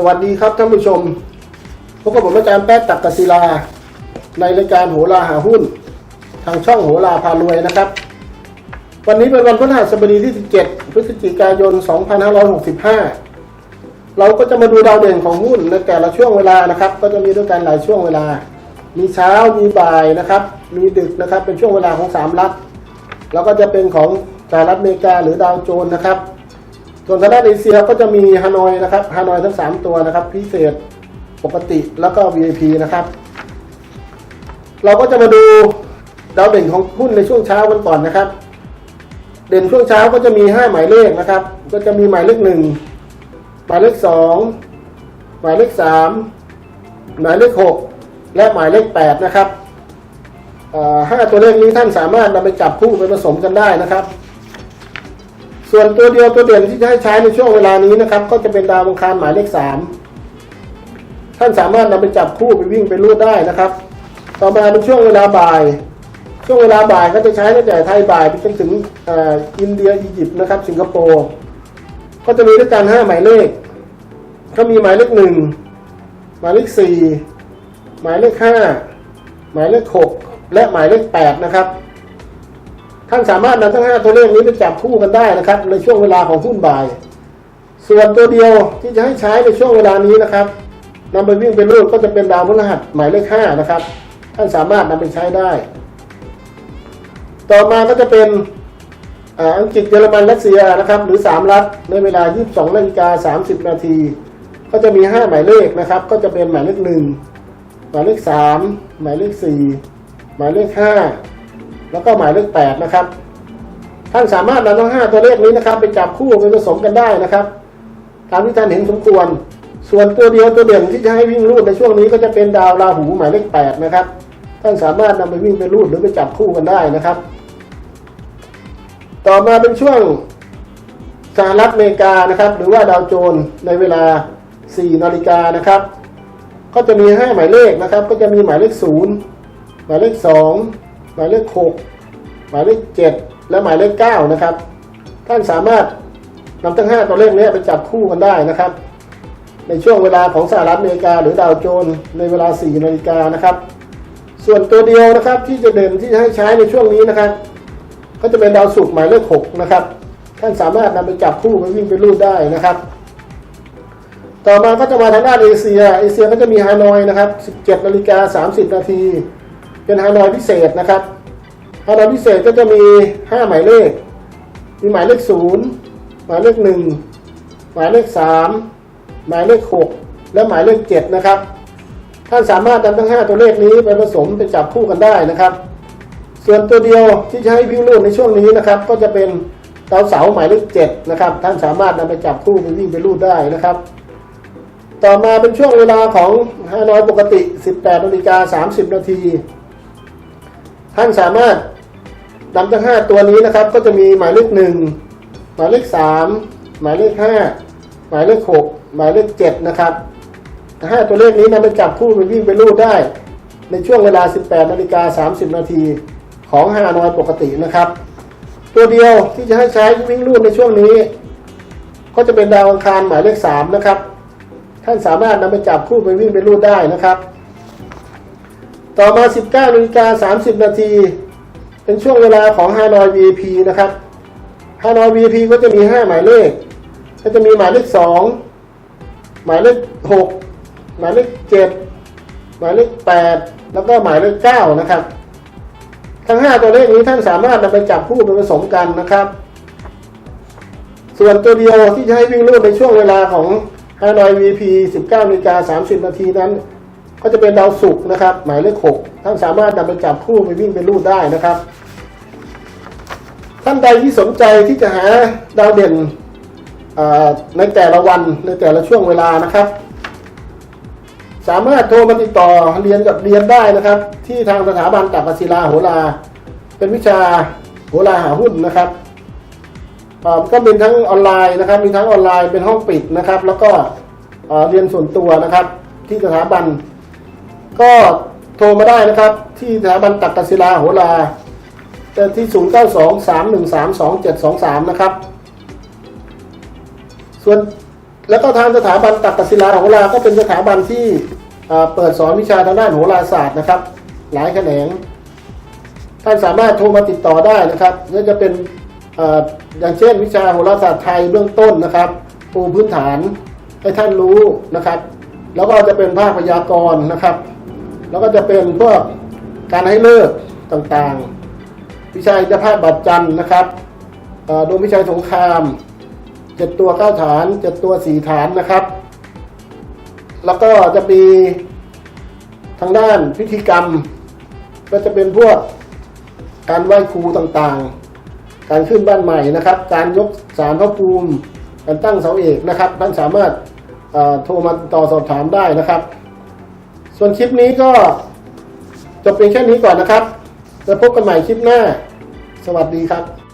สวัสดีครับท่านผู้ชมพบกับผมอาจารย์แป๊ดตักกศิลา ในรายการโหราหาหุ้น ทางช่องโหราพารวยนะครับ วันนี้เป็นวันพฤหัสบดีที่ 17 พฤศจิกายน 2565 เราก็จะมาดูดาวเด่นของหุ้นในแต่ละช่วงเวลานะครับ ก็จะมีด้วยกันหลายช่วงเวลา มีเช้ามีบ่ายนะครับ มีดึกนะครับเป็นช่วงเวลาของสามรัฐแล้วก็จะเป็นของสหรัฐอเมริกาหรือดาวโจนส์นะครับ ส่วนทางด้านเอเชียก็จะมีฮานอยนะครับฮานอยทั้ง 3 ตัวนะครับ พิเศษปกติแล้วก็ VIP นะครับ เราก็จะมาดูดาวเด่นของหุ้นในช่วงเช้ากันก่อนนะครับ เด่นช่วงเช้าก็จะมี 5 หมายเลขนะครับ ก็จะมีหมายเลขหนึ่งหมายเลขสองหมายเลขสามหมายเลขหกและหมายเลขแปดนะครับห้าตัวเลขนี้ท่านสามารถนำไปจับคู่ไปผสมกันได้นะครับ ส่วนตัวเดียวตัวเด่นที่จะให้ใช้ในช่วงเวลานี้นะครับ ก็จะเป็นดาวอังคารหมายเลขสามท่านสามารถนำไปจับคู่ไปวิ่งไปรูดได้นะครับ ต่อมาเป็นช่วงเวลาบ่าย ช่วงเวลาบ่ายก็จะใช้ตั้งแต่ไทยบ่ายไปจนถึงอ่ออินเดียอียิปต์นะครับ สิงคโปร์ก็จะมีด้วยกันห้าหมายเลข ก็มีหมายเลขหนึ่งหมายเลขสี่หมายเลขห้าหมายเลขหกและหมายเลขแปดนะครับ ท่านสามารถนำทั้งห้าตัวเลขนี้ไปจับคู่กันได้นะครับ ในช่วงเวลาของหุ้นบ่าย ส่วนตัวเดียวที่จะให้ใช้ในช่วงเวลานี้นะครับนำไปวิ่งไปรูดก็จะเป็นดาวพฤหัสหมายเลขห้านะครับ ท่านสามารถนำไปใช้ได้ ต่อมาก็จะเป็นอังกฤษเยอรมันรัสเซียนะครับหรือ 3 รัฐในเวลา 22นาฬิกา30 นาที ก็จะมี 5 หมายเลขนะครับ ก็จะเป็นหมายเลข 1 หมายเลข 3 หมายเลข 4 หมายเลข 5 แล้วก็หมายเลข8นะครับ ท่านสามารถนำทั้ง5ตัวเลขนี้นะครับ ไปจับคู่ไปผสมกันได้นะครับ ตามที่ท่านเห็นสมควร ส่วนตัวเดียวตัวเด่นที่จะให้วิ่งรูดในช่วงนี้ก็จะเป็นดาวราหูหมายเลข8นะครับ ท่านสามารถนำไปวิ่งไปรูดหรือไปจับคู่กันได้นะครับ ต่อมาเป็นช่วงสหรัฐอเมริกานะครับ หรือว่าดาวโจนในเวลา 4 นาฬิกานะครับ ก็จะมี 5 หมายเลขนะครับ ก็จะมีหมายเลข 0 หมายเลข 2 หมายเลข 6 หมายเลข 7 และหมายเลข 9 นะครับ ท่านสามารถนำทั้ง 5 ตัวเลขนี้ไปจับคู่กันได้นะครับ ในช่วงเวลาของสหรัฐอเมริกา หรือดาวโจนส์ในเวลา 4 นาฬิกานะครับ ส่วนตัวเดียวนะครับที่จะเด่นที่จะให้ใช้ในช่วงนี้นะครับ ก็จะเป็นดาวศุกร์หมายเลขหกนะครับ ท่านสามารถนำไปจับคู่ไปวิ่งไปรูดได้นะครับต่อมาก็จะมาทางด้านเอเชีย เอเชียก็จะมีฮานอยนะครับ 17นาฬิกา30 นาที เป็นฮานอยพิเศษนะครับฮานอยพิเศษก็จะมี 5 หมายเลข มีหมายเลข 0 หมายเลข 1 หมายเลข 3 หมายเลข 6 และหมายเลข 7 นะครับ ท่านสามารถนำทั้ง 5 ตัวเลขนี้ไปผสมไปจับคู่กันได้นะครับ ส่วนตัวเดียวที่จะให้วิ่งรูดในช่วงนี้นะครับ ก็จะเป็นดาวเสาหมายเลขเจ็ดนะครับ ท่านสามารถนำไปจับคู่ไปวิ่งไปรูดได้นะครับต่อมาเป็นช่วงเวลาของฮานอยปกติ 18นาฬิกา30 นาที ท่านสามารถนำทั้ง 5 ตัวนี้นะครับ ก็จะมีหมายเลขหนึ่งหมายเลขสามหมายเลขห้าหมายเลขหกหมายเลขเจ็ดนะครับห้าตัวเลขนี้นำไปจับคู่ไปวิ่งไปรูดได้ ในช่วงเวลา 18นาฬิกา30 นาทีของฮานอยปกตินะครับ ตัวเดียวที่จะให้ใช้วิ่งรูดในช่วงนี้ ก็จะเป็นดาวอังคารหมายเลข3นะครับท่านสามารถนำไปจับคู่ไปวิ่งไปรูดได้นะครับ ต่อมา 19นาฬิกา30 นาที เป็นช่วงเวลาของฮานอย VIP นะครับฮานอย VIP ก็จะมี 5 หมายเลข ก็จะมีหมายเลข 2 หมายเลข 6 หมายเลข 7 หมายเลข 8 แล้วก็หมายเลข 9 นะครับ ทั้ง 5 ตัวเลขนี้ท่านสามารถนำไปจับคู่ไปผสมกันนะครับ ส่วนตัวเดียวที่จะให้วิ่งรูดในช่วงเวลาของฮานอย VIP 19นาฬิกา30 นาทีนั้น ก็จะเป็นดาวศุกร์นะครับ หมายเลข6ท่านสามารถนำไปจับคู่ไปวิ่งไปรูดได้นะครับ ท่านใดที่สนใจที่จะหาดาวเด่นในแต่ละวันในแต่ละช่วงเวลานะครับ สามารถโทรมาติดต่อเรียนกับเรียนได้นะครับ ที่ทางสถาบันตักศิลาโหราเป็นวิชาโหราหาหุ้นนะครับก็เป็นทั้งออนไลน์นะครับ มีทั้งออนไลน์เป็นห้องปิดนะครับ แล้วก็เรียนส่วนตัวนะครับ ที่สถาบัน ก็โทรมาได้นะครับ ที่สถาบันตักกศิลาโหราแต่ที่ 0923132723 นะครับ ส่วนแล้วก็ทางสถาบันตักกศิลาโหราก็เป็นสถาบันที่เปิดสอนวิชาทางด้านโหราศาสตร์นะครับ หลายแขนง ท่านสามารถโทรมาติดต่อได้นะครับและจะเป็นออย่างเช่น วิชาโหราศาสตร์ไทยเบื้องต้นนะครับปูพื้นฐานให้ท่านรู้นะครับ แล้วก็จะเป็นภาคพยากรณ์นะครับ แล้วก็จะเป็นพวกการให้เลิกต่างๆ วิชาอิทธภาพบัตรจันนะครับดวงวิชัยสงครามเจ็ดตัวเก้าฐานเจ็ดตัวสี่ฐานนะครับ แล้วก็จะมีทางด้านพิธีกรรม ก็จะเป็นพวกการไหว้ครูต่างๆ การขึ้นบ้านใหม่นะครับ การยกสารพระภูมิการตั้งเสาเอกนะครับท่านสามารถโทรมาต่อสอบถามได้นะครับ ส่วนคลิปนี้ก็จบเพียงแค่นี้ก่อนนะครับ แล้วพบกันใหม่คลิปหน้า สวัสดีครับ